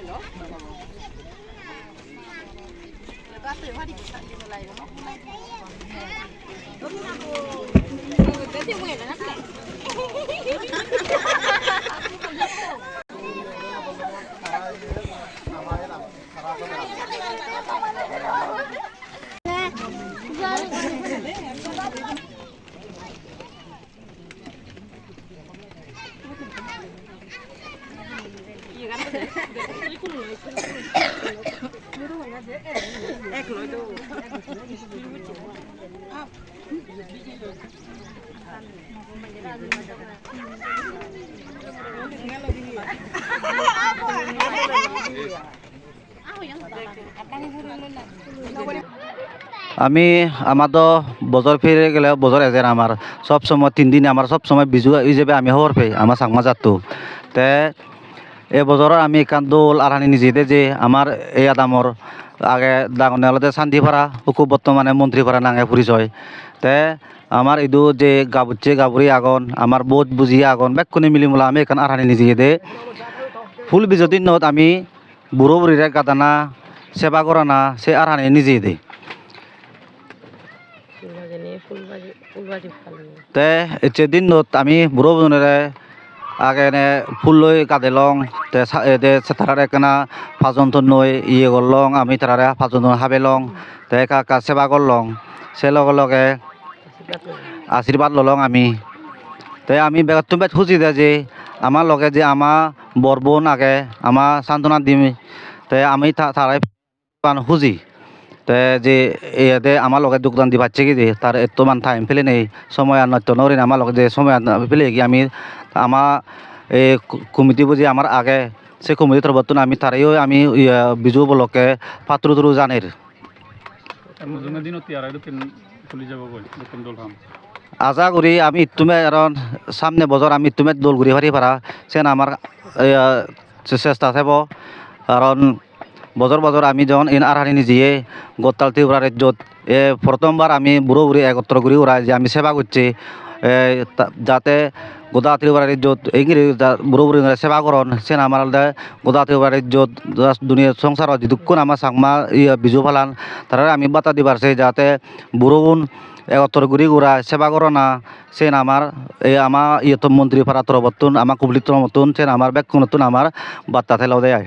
ไปเนาะแล้วก็ซื้อผ้าดิบอะไรเนาะต้นกุ้งเป็นที่เหวี่ยงนะอยู่กันเลย আমি আমার তো বছর ফিরে গেলে বছর এজের আমার সব সময় তিন দিন আমার সব সময় বিজু হিসেবে আমি হওয়ার পাই আমার সাংমা যাতো তে এই বছর আমি এখান দোল আরানি নিজেতে যে আমার এই আদামর আগে ডাঙর নেলতে শান্তিপাড়া হুকু বর্তমানে মন্ত্রীপাড়া নাঙে পরিচয় তে আমার ইদু যে গাবুচ্ছে গাবুরি আগন আমার বহুত বুঝি আগন বেক্ষণি মিলি মোলা আমি এখান আরানি নিজে দে ফুল বিজতি নত আমি বুড়ো বুড়িরে গাদানা সেবা করানা সে আরানি নিজে দে তে এচে দিনত আমি বুড়ো বোনেরে আগে এনে ফুল লৈ কাঁদে লং তারারে কেনা ফাজন তো নই ইয়ে করলং আমি তারারে ফাজন হাবে লং, তে কাকা সেবা করলং সে লগে আশীর্বাদ ললং আমি। তে আমি বেগাত তুমি খুঁজি দে যে আমার লগে যে আমার বরবোন আগে আমার সান্ত্বনা দিম, তে আমি তারাই খুঁজি। তে যে ইয়াতে আমার লগে যোগদান দি পাচ্ছে কি যে তার এত মান টাইম ফেলে নেই সময় আর নত্য নরিন আমার লগে যে সময় ফেলে কি আমি আমার এই কমিটি বুঝি আমার আগে সে কমিটি তরবতন আমি তারাইও আমি ইয়া বিজু বলকে পাত্র তুরু জানের। আশা করি আমি ইতুমে কারণ সামনে বছর আমি ইতুমে দোল ঘুরি পারি পারা সেন আমার চেষ্টা থাকব কারণ বছর বছর আমি যখন ইন আরহানি নিজে গতাল ত্রিপুরা রাজ্যত এ প্রথমবার আমি বুড়ো বুড়ি একত্র করি ওরা যে আমি সেবা করছি যাতে গোদা ত্রিপুরা রাজ্যত এইগিরি বুড়ো বুড়ি সেবা করন সেন আমার গোদা ত্রিপুরা রাজ্যত দুনিয়া সংসারত যিদুক্ষণ আমার সাংমা ইয়া বিজু ফালান তারা আমি বাতা দিবারছে যাতে বুড়ো বোন একত্র ঘুরি ঘুরা সেবা করো না সেন আমার এই আমার ইয়ত মন্ত্রী পাড়া তরবতুন আমার কুবলি তরবতুন সেন আমার ব্যাগ নতুন আমার বার্তা থেলাও দেয়